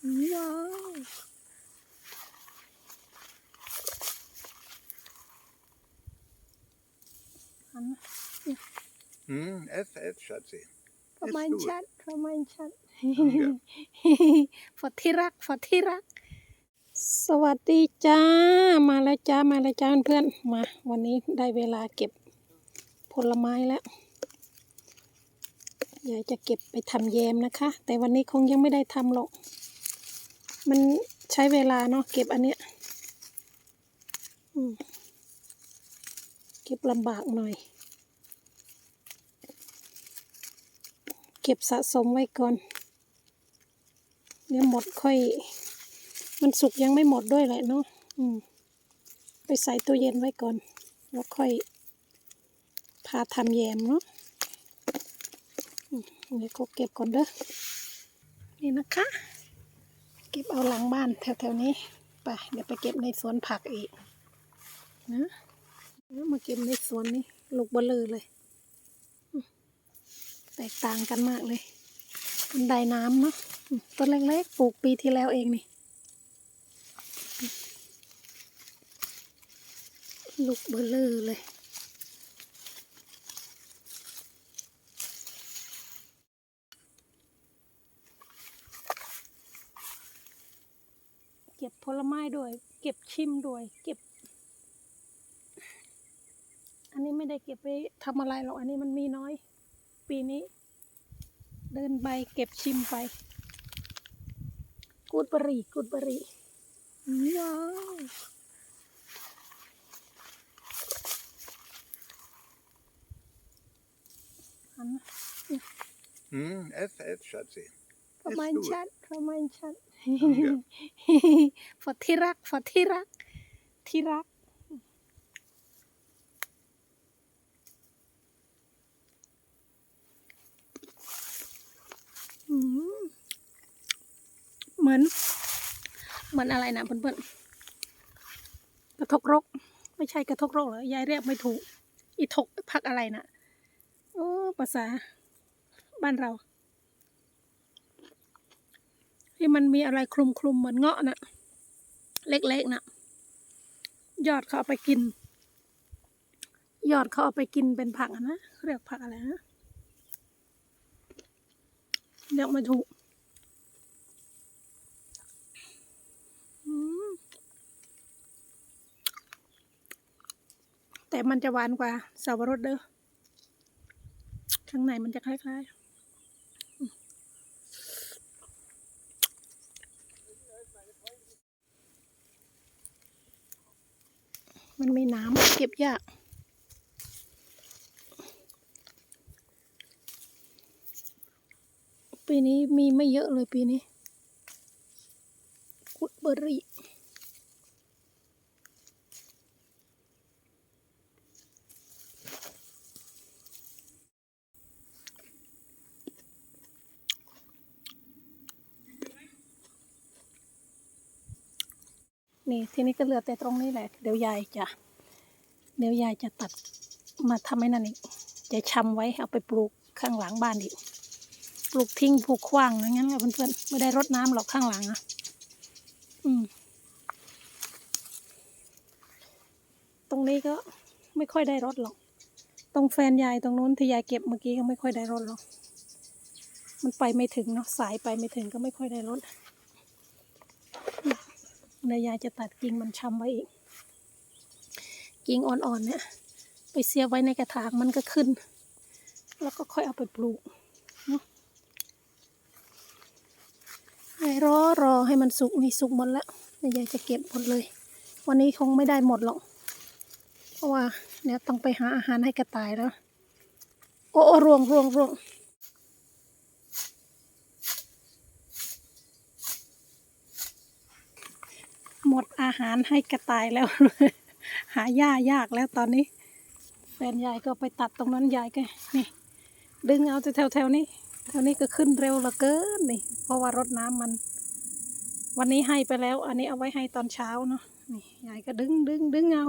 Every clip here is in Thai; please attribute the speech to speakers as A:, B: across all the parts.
A: ว้าวหันมา
B: Mm, ät, ät Schatzi.
A: ประมาณ
B: Ess du.
A: ชัดประมาณชัด
B: Ja.
A: ฝดที่รักฝดที่รัก สวัสดีจ้า มาแล้วจ้า มาแล้วจ้าเพื่อนๆมา วันนี้ได้เวลาเก็บผลไม้แล้วยายจะเก็บไปทำแยมนะคะ แต่วันนี้คงยังไม่ได้ทำหรอก มันใช้เวลาเนาะเก็บอันเนี้ยเก็บลำบากหน่อย เก็บสะสมไว้ก่อนเดี๋ยวหมดค่อย มันสุกยังไม่หมดด้วยแหละเนาะอืมไปใส่ตู้เย็นไว้ก่อน แล้วค่อยพาทำแยมเนาะเดี๋ยวก็เก็บก่อนเด้อนี่นะคะ เก็บเอาหลังบ้านแถวๆนี้ไปเดี๋ยวไปเก็บในสวนผักอีกนะแล้วมาเก็บในสวนนี่ลูกเบลเลอเลย แตกต่างกันมากเลยมันได้น้ำเนาะต้นเล็กๆปลูกปีที่แล้วเองนี่ ลูกเบลเลอเลย เก็บผลไม้ด้วย เก็บชิมด้วย เก็บ อันนี้ไม่ได้เก็บไปทำอะไรหรอก อันนี้มันมีน้อย ปีนี้ เดินไปเก็บชิมไป กูดบรีกูดบรีว้าวหันมา
B: Mm, ät, ät Schatzi.
A: ประมาณ
B: Ess du.
A: ชัดประมาณชัด
B: Ja.
A: ฝดที่รักฝดที่รัก ที่รักอืมเหมือน เหมือนอะไรนะเพื่อนๆกระทกรก ไม่ใช่กระทกรกเหรอยายเรียกไม่ถูก อีทกพักอะไรนะโอ้ภาษาบ้านเรา ที่มันมีอะไรคลุมคลุมๆเหมือนเงาะน่ะ เล็กๆน่ะ ยอดเขาเอาไปกิน ยอดเขาเอาไปกินเป็นผักนะเรียกผักอะไรนะเรียกไม่ถูกแต่มันจะหวานกว่าสับปะรดเด้อข้างในมันจะคล้ายๆ ไม่น้ำเก็บยากปีนี้มีไม่เยอะเลยปีนี้กุดเบอร์ นี่ทีนี้ก็เหลือแต่ตรงนี้แหละ เดี๋ยวยายจะ เดี๋ยวยายจะตัดมาทำให้นั่นอีกจะชำไว้เอาไปปลูกข้างหลังบ้านอีก ปลูกทิ้งผูกขว้างอย่างนั้นแหละเพื่อนๆไม่ได้รดน้ำหรอกข้างหลังอะ อืม ตรงนี้ก็ไม่ค่อยได้รดหรอก ตรงแฟนยายตรงนู้นที่ยายเก็บเมื่อกี้ก็ไม่ค่อยได้รดหรอก มันไปไม่ถึงเนาะสายไปไม่ถึงก็ไม่ค่อยได้รด เดี๋ยยายจะตัดกิ่งมันช้ำไว้อีก กิ่งอ่อนๆเนี่ย ไปเสียบไว้ในกระถางมันก็ขึ้น แล้วก็ค่อยเอาไปปลูกเนาะให้รอรอให้มันสุกนี่สุกหมดแล้วเดี๋ยยายจะเก็บหมดเลย วันนี้คงไม่ได้หมดหรอก เพราะว่าเนี่ยต้องไปหาอาหารให้กระต่ายแล้ว โอ้โอ้รวงรวงรวง หมดอาหารให้กระต่ายแล้ว หาหญ้ายากแล้วตอนนี้ แฟนยายก็ไปตัดตรงนั้นยายก็นี่ ดึงเอาแถวแถวนี้แถวนี้ก็ขึ้นเร็วเหลือเกินนี่ เพราะว่ารดน้ำมัน วันนี้ให้ไปแล้ว อันนี้เอาไว้ให้ตอนเช้าเนาะนี่ยายก็ดึงดึงดึงเอา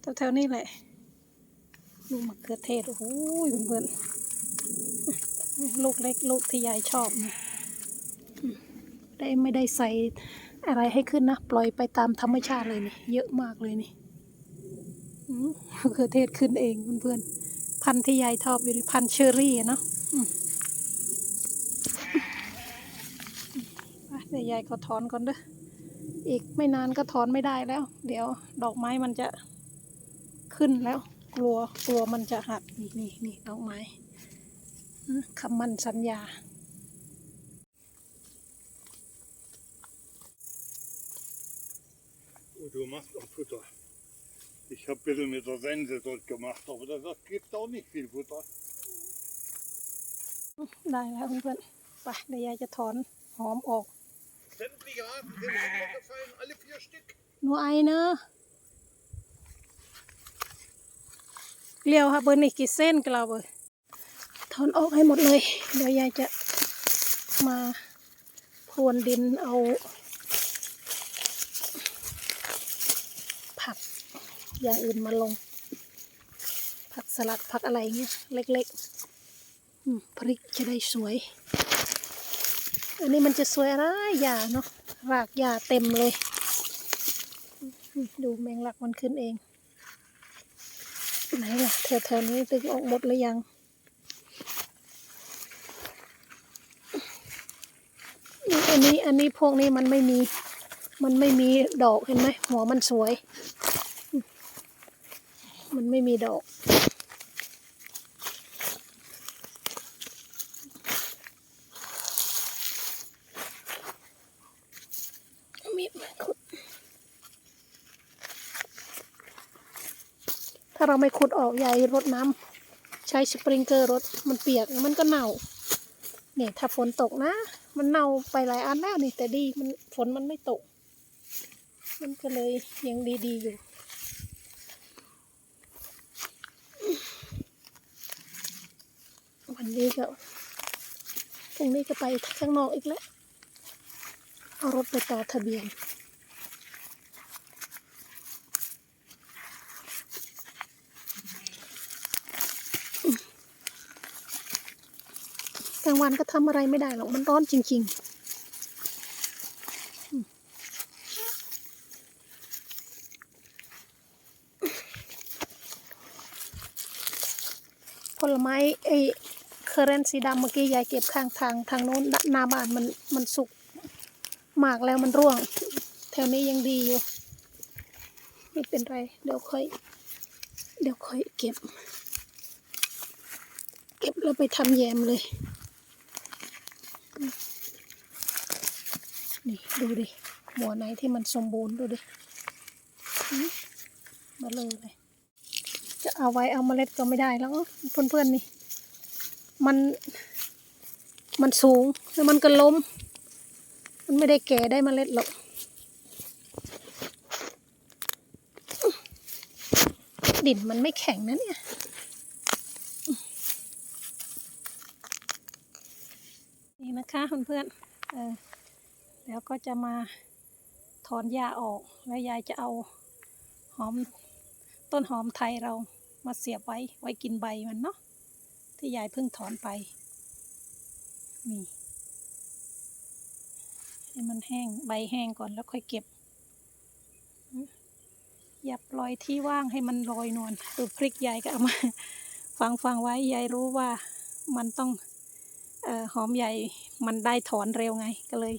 A: แถวแถวนี้แหละลูกมะเขือเทศโอ้โหเพื่อนๆลูกเล็กลูกที่ยายชอบได้ไม่ได้ใส่ อะไรให้ขึ้นนะ ปล่อยไปตามธรรมชาติเลยนี่ เยอะมากเลยนี่อืมะเขือเทศขึ้นเองเพื่อนๆ พันธุ์ที่ยายชอบอยู่พันธุ์เชอรี่เนาะเดี๋ยวยายก็ถอนก่อนเด้อ อีกไม่นานก็ถอนไม่ได้แล้ว เดี๋ยวดอกไม้มันจะขึ้นแล้ว กลัวกลัวมันจะหักนี่นี่นี่ดอกไม้อืมคำมั่นสัญญา
B: du machst auch Futter. Ich habe ein bisschen mit der Sense dort gemacht, aber das, das gibt auch nicht viel Futter.
A: ได้แล้วเพื่อนๆไปเดี๋ยวยายจะถอนหอมออก
B: Sämtliche Hasen sind runtergefallen, alle vier Stück.
A: หนูไอเนอะเลี้ยวค่ะเบอร์นี่กี่เส้นกันเราเบอร์ถอนออกให้หมดเลย เดี๋ยวยายจะมาพรวนดินเอา ผักอย่างอื่นมาลง ผักสลัดผักอะไรเงี้ยเล็กๆพริกจะได้สวย อันนี้มันจะสวยอะไรหญ้าเนาะรากหญ้าเต็มเลย ดูแมงลักมันขึ้นเอง ไหนล่ะแถวๆนี้ตึกออกหมดหรือยังอันนี้อันนี้พวกนี้มันไม่มี มันไม่มีดอกเห็นไหมหัวมันสวย มันไม่มีดอกมีดมาขุดถ้าเราไม่ขุดออกยายรดน้ำใช้สปริงเกอร์รดมันเปียกมันก็เน่าเนี่ยถ้าฝนตกนะ มันเน่าไปหลายอันแล้วนี่แต่ดีมันฝนมันไม่ตก มันก็เลยยังดีๆอยู่ นี้ก็พรุ่งนี้ก็ไปข้างนอกอีกแล้ว เอารถไปต่อทะเบียน กลางวันก็ทำอะไรไม่ได้หรอก มันร้อนจริง ๆผลไม้ไอ้ เคเรนสีดำเมื่อกี้ยายเก็บข้างทางทางโน้นหน้าบ้านมันมันสุกมากแล้วมันร่วง แถวนี้ยังดีอยู่ไม่เป็นไร เดี๋ยวค่อย เดี๋ยวค่อยเก็บ เก็บแล้วไปทำแยมเลย นี่ดูดิ หัวไหนที่มันสมบูรณ์ดูดิมาเลยเลยจะเอาไว้เอาเมล็ดก็ไม่ได้แล้วเพื่อนๆนี่ มันมันสูงแล้วมันก็ล้ม มันไม่ได้แก่ได้เมล็ดหรอกดินมันไม่แข็งนะเนี่ยนี่นะคะเพื่อนๆเออแล้วก็จะมาถอนหญ้าออกแล้วยายจะเอาหอมต้นหอมไทยเรามาเสียบไว้ไว้กินใบมันเนาะ ที่ยายเพิ่งถอนไป นี่ให้มันแห้งใบแห้งก่อนแล้วค่อยเก็บ อย่าปล่อยที่ว่างให้มันลอยนวลดูพริกยายก็เอามาฟังฟังไว้ยายรู้ว่ามันต้องออหอมใหญ่มันได้ถอนเร็วไงก็เลย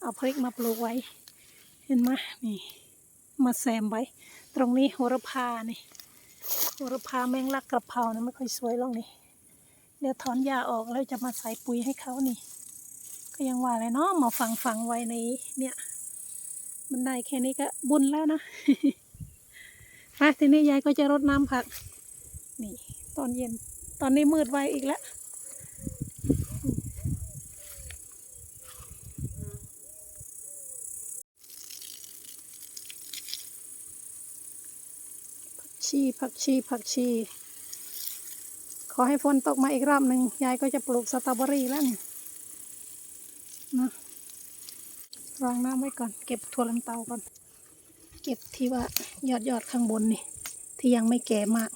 A: เอาพริกมาปลูกไว้ เห็นไหมนี่มาแซมไว้ ตรงนี้โหระพานี่โหระพาแมงลักกระเพรานะไม่ค่อยสวยหรอกนี่ เดี๋ยวถอนหญ้าออกแล้วจะมาใส่ปุ๋ยให้เขานี่ ก็ยังว่าเลยเนาะมาฝังฝังไว้ในเนี่ย มันได้แค่นี้ก็บุญแล้วนะมาทีนี้ยายก็จะรดน้ำผัก นี่ ตอนเย็น ตอนนี้มืดไวอีกแล้วชีผักชีผักชี ขอให้ฝนตกมาอีกรอบหนึ่งยายก็จะปลูกสตรอเบอรี่แล้วนี่นะรองน้ำไว้ก่อน เก็บถั่วลันเตาก่อน เก็บที่ว่ายอดยอดข้างบนนี่ ที่ยังไม่แก่มาก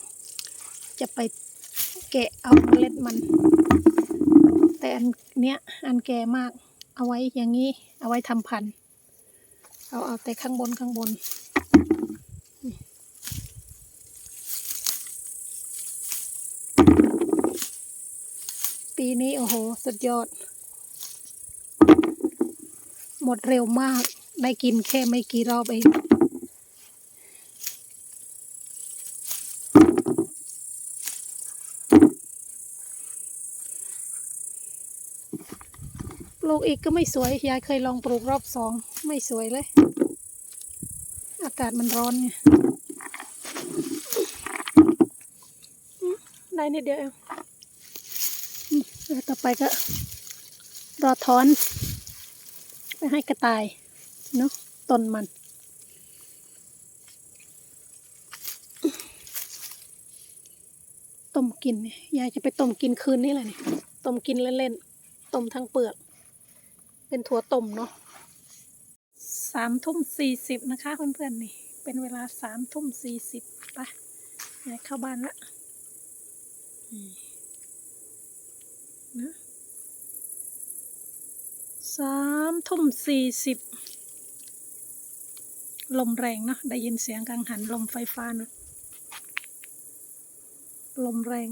A: จะไปแกะเอาเมล็ดมัน แต่อันเนี้ยอันแก่มาก เอาไว้อย่างนี้ เอาไว้ทำพันธุ์เอาเอาแต่ข้างบนข้างบน ปีนี้โอ้โห สุดยอด หมดเร็วมาก ได้กินแค่ไม่กี่รอบเองปลูกอีกก็ไม่สวย ยายเคยลองปลูกรอบสอง ไม่สวยเลย อากาศมันร้อนไง ได้นิดเดียวเองอืมแล้ว ต่อไปก็รอถอน ไปให้กระต่ายเนาะต้นมัน ต้มกินยายจะไปต้มกินคืนนี้แหละเนี่ยต้มกินเล่นๆต้มทั้งเปลือก เป็นถั่วต้มเนาะสามทุ่มสี่สิบนะคะเพื่อนๆนี่ เป็นเวลาสามทุ่มสี่สิบไปยายเข้าบ้านละนี่ นะสามทุ่มสี่สิบลมแรงเนาะได้ยินเสียงกังหันลมไฟฟ้านะลมแรง